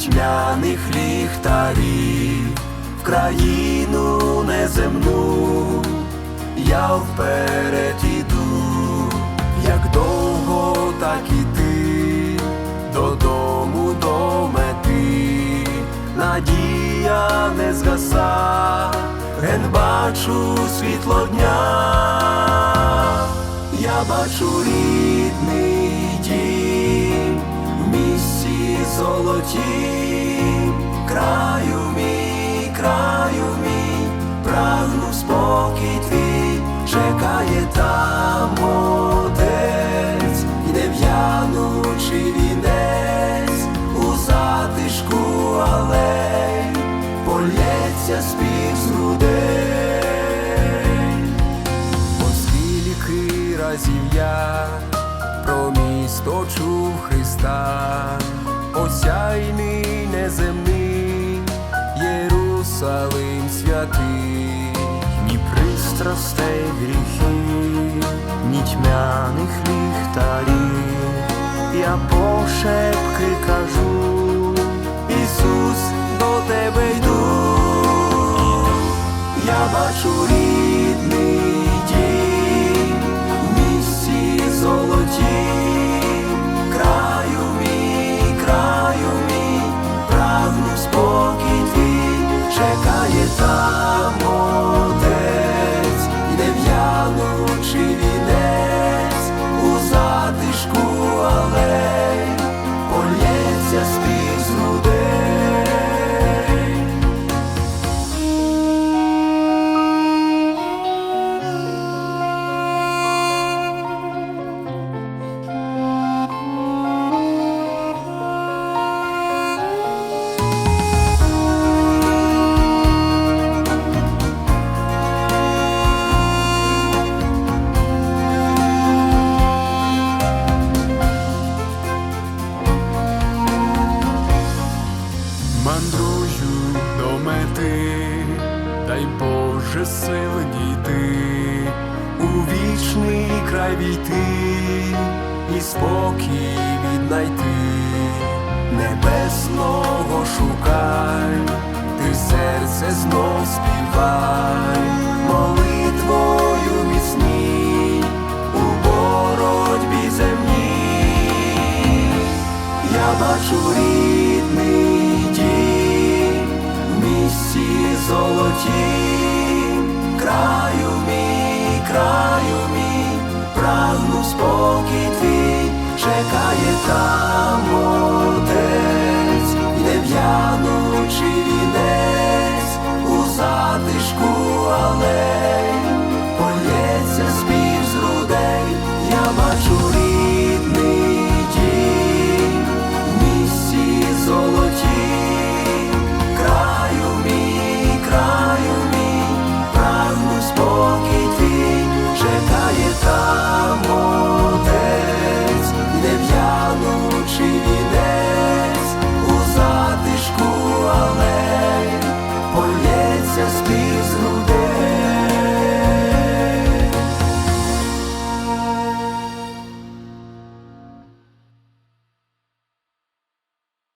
тьмяних ліхтарів, в країну неземну, я вперед іду, як довго, так і ти, додому до мети, надія не згаса, ген бачу світло дня. Я бачу рідний дім золотім, краю мій, краю мій, прагну спокій твій, чекає там отець, і не в'янучий вінець. У затишку алей, полється спів з грудей. Оскільки разів я про місто чув Христа, осяйний неземний, Єрусалим святий, ні пристрастей гріхів, ні тьмяних ліхтарів, я пошепки кажу, Ісус, до тебе йду. Я бачу рідний полється Мандрую до мети, дай Боже сил дійти, у вічний край війти і спокій віднайти, небесного шукай, ти серце знов співай, молитвою міцній, у боротьбі земній. Я бачу рідний місті золотім, краю мій, краю мій, прагну спокій твій, чекає там отець, не в'янучий вінець у затишку алей.